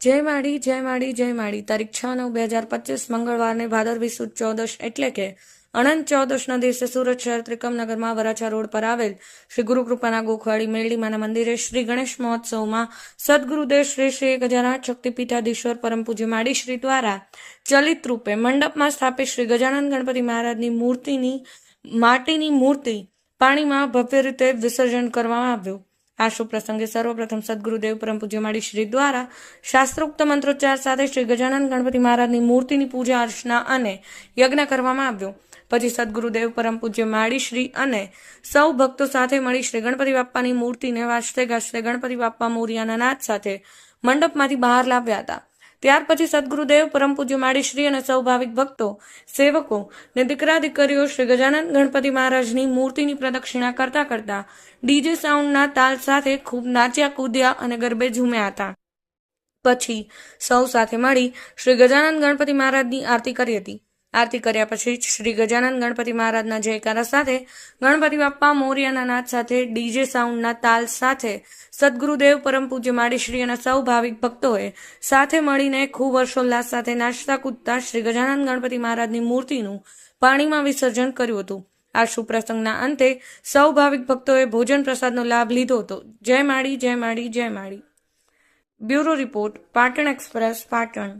જય માળી જય માળી જય માળી તારીખ છ નવ બે હજાર પચીસ, મંગળવારને ભાદરવી સુદ ચૌદશ એટલે કે અનંત ચૌદશના દિવસે સુરત શહેર ત્રિકમનગરમાં વરાછા રોડ પર આવેલ શ્રી ગુરુકૃપાના ગોખવાડી મેરડીમાના મંદિરે શ્રી ગણેશ મહોત્સવમાં સદગુરુદેવ શ્રી શ્રી એક હજાર આઠ શક્તિપીઠાધીશ્વર પરમ પૂજ્ય માડી શ્રી દ્વારા ચલિત રૂપે મંડપમાં સ્થાપિત શ્રી ગજાનંદ ગણપતિ મહારાજની મૂર્તિની, માટીની મૂર્તિ પાણીમાં ભવ્ય રીતે વિસર્જન કરવામાં આવ્યું. આ શુભ પ્રસંગે સર્વપ્રથમ સદગુરુદેવ પરમ પૂજ્ય માળી શ્રી દ્વારા શાસ્ત્રોક્ત મંત્રોચ્ચાર સાથે શ્રી ગજાનંદ ગણપતિ મહારાજની મૂર્તિની પૂજા અર્ચના અને યજ્ઞ કરવામાં આવ્યો. પછી સદગુરુદેવ પરમ પૂજ્ય માળી શ્રી અને સૌ ભક્તો સાથે મળી શ્રી ગણપતિ બાપ્પાની મૂર્તિને વાજતે ગાજતે ગણપતિ બાપ્પા મોરિયાના નાદ સાથે મંડપમાંથી બહાર લાવ્યા હતા. ત્યાર પછી સદગુરુદેવ પરમ પૂજ્ય માડી શ્રી અને સૌ ભાવિક ભક્તો, સેવકો ને દીકરા દીકરીઓ શ્રી ગજાનંદ ગણપતિ મહારાજની મૂર્તિની પ્રદક્ષિણા કરતા કરતા ડીજે સાઉન્ડના તાલ સાથે ખૂબ નાચ્યા કૂદ્યા અને ગરબે ઝૂમ્યા હતા. પછી સૌ સાથે મળી શ્રી ગજાનંદ ગણપતિ મહારાજની આરતી કરી હતી. આરતી કર્યા પછી શ્રી ગજાનંદ ગણપતિ મહારાજના જયકારા સાથે ગણપતિ બાપ્પા મોર્યાના નાદ સાથે ડીજે સાઉન્ડના તાલ સાથે સદગુરુદેવ પરમ પૂજ્ય માડીશ્રી અને સૌ ભાવિક ભક્તોએ સાથે મળીને ખૂબ હર્ષોલ્લાસ સાથે નાચતા કૂદતા શ્રી ગજાનંદ ગણપતિ મહારાજની મૂર્તિનું પાણીમાં વિસર્જન કર્યું હતું. આ સુપ્રસંગના અંતે સૌ ભાવિક ભક્તોએ ભોજન પ્રસાદનો લાભ લીધો હતો. જય માડી જય માડી જય માડી bureau report, Patan express, Patan.